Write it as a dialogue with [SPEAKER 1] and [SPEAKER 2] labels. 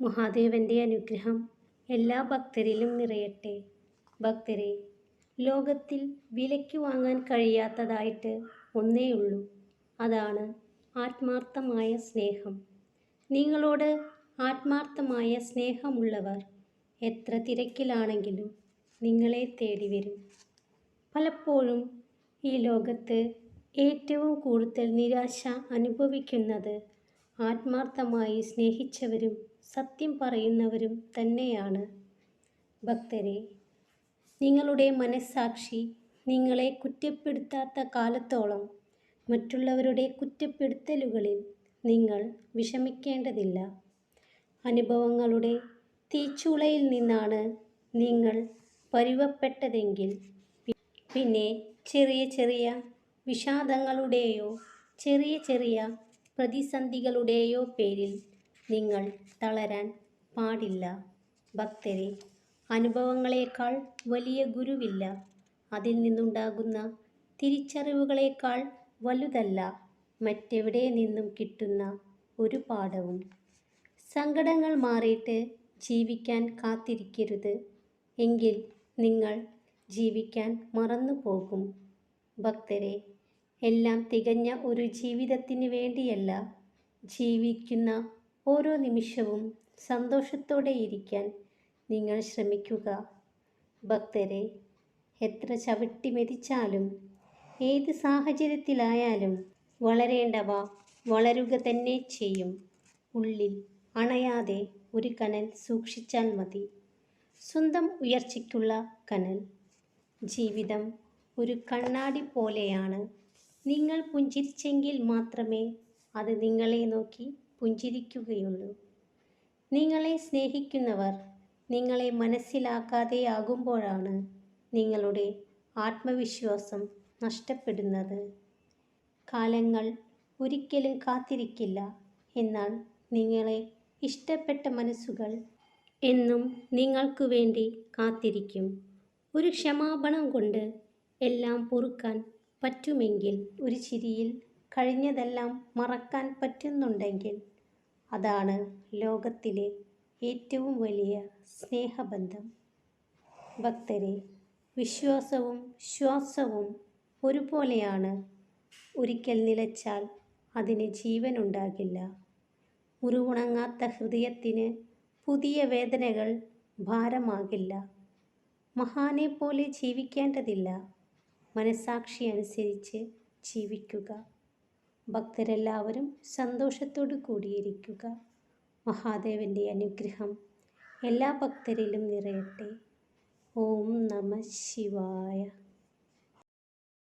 [SPEAKER 1] മഹാദേവന്റെ അനുഗ്രഹം എല്ലാ ഭക്തരിലും നിറയട്ടെ. ഭക്തരെ ലോകത്തിൽ വിലയ്ക്ക് വാങ്ങാൻ കഴിയാത്തതായിട്ട് ഒന്നേയുള്ളൂ. അതാണ് ആത്മാർത്ഥമായ സ്നേഹം. നിങ്ങളോട് ആത്മാർത്ഥമായ സ്നേഹമുള്ളവർ എത്ര തിരക്കിലാണെങ്കിലും നിങ്ങളെ തേടി വരും പലപ്പോഴും ഈ ലോകത്ത് ഏറ്റവും കൂടുതൽ നിരാശ അനുഭവിക്കുന്നത് ആത്മാർത്ഥമായി സ്നേഹിച്ചവരും സത്യം പറയുന്നവരും തന്നെയാണ്. ഭക്തരെ നിങ്ങളുടെ മനസ്സാക്ഷി നിങ്ങളെ കുറ്റപ്പെടുത്താത്ത കാലത്തോളം മറ്റുള്ളവരുടെ കുറ്റപ്പെടുത്തലുകളിൽ നിങ്ങൾ വിഷമിക്കേണ്ടതില്ല. അനുഭവങ്ങളുടെ തീച്ചുളയിൽ നിന്നാണ് നിങ്ങൾ പരുവപ്പെട്ടതെങ്കിൽ പിന്നെ ചെറിയ ചെറിയ വിഷാദങ്ങളുടെയോ ചെറിയ ചെറിയ പ്രതിസന്ധികളുടെയോ പേരിൽ നിങ്ങൾ തളരാൻ പാടില്ല. ഭക്തരെ അനുഭവങ്ങളേക്കാൾ വലിയ ഗുരുവില്ല. അതിൽ നിന്നുണ്ടാകുന്ന തിരിച്ചറിവുകളേക്കാൾ വലുതല്ല. മറ്റെവിടെ നിന്നും കിട്ടുന്ന ഒരു പാഠവും. സങ്കടങ്ങൾ മാറിയിട്ട് ജീവിക്കാൻ കാത്തിരിക്കരുത്. എങ്കിൽ നിങ്ങൾ ജീവിക്കാൻ മറന്നു പോകും ഭക്തരെ എല്ലാം തികഞ്ഞ ഒരു ജീവിതത്തിന് വേണ്ടിയല്ല. ജീവിക്കുന്ന ഓരോ നിമിഷവും സന്തോഷത്തോടെ ഇരിക്കാൻ നിങ്ങൾ ശ്രമിക്കുക. ഭക്തരെ എത്ര ചവിട്ടി മെതിച്ചാലും ഏത് സാഹചര്യത്തിലായാലും വളരേണ്ടവ വളരുക തന്നെ ചെയ്യും. ഉള്ളിൽ അണയാതെ ഒരു കനൽ സൂക്ഷിച്ചാൽ മതി. സ്വന്തം ഉയർച്ചയ്ക്കുള്ള കനൽ. ജീവിതം ഒരു കണ്ണാടി പോലെയാണ്. നിങ്ങൾ പുഞ്ചിരിച്ചെങ്കിൽ മാത്രമേ അത് നിങ്ങളെ നോക്കി പുഞ്ചിരിക്കുകയുള്ളൂ. നിങ്ങളെ സ്നേഹിക്കുന്നവർ നിങ്ങളെ മനസ്സിലാക്കാതെ മനസ്സിലാക്കാതെയാകുമ്പോഴാണ് നിങ്ങളുടെ ആത്മവിശ്വാസം നഷ്ടപ്പെടുന്നത്. കാലങ്ങൾ ഒരിക്കലും കാത്തിരിക്കില്ല എന്നാൽ നിങ്ങളെ ഇഷ്ടപ്പെട്ട മനസ്സുകൾ എന്നും നിങ്ങൾക്കു വേണ്ടി കാത്തിരിക്കും. ഒരു ക്ഷമാപണം കൊണ്ട് എല്ലാം പൊറുക്കാൻ പറ്റുമെങ്കിൽ ഒരു ചിരിയിൽ കഴിഞ്ഞതെല്ലാം മറക്കാൻ പറ്റുന്നുണ്ടെങ്കിൽ അതാണ് ലോകത്തിലെ ഏറ്റവും വലിയ സ്നേഹബന്ധം. ഭക്തരെ വിശ്വാസവും ശ്വാസവും ഒരുപോലെയാണ്. ഒരിക്കൽ നിലച്ചാൽ അതിന് ജീവനുണ്ടാകില്ല. മുറിവുണങ്ങാത്ത ഹൃദയത്തിന് പുതിയ വേദനകൾ ഭാരമാകില്ല. മഹാനെ പോലെ ജീവിക്കേണ്ടതില്ല. മനസാക്ഷി അനുസരിച്ച് ജീവിക്കുക. ഭക്തരെല്ലാവരും സന്തോഷത്തോടു കൂടിയിരിക്കുക. മഹാദേവന്റെ അനുഗ്രഹം എല്ലാ ഭക്തരിലും നിറയട്ടെ. ഓം നമ ശിവായ.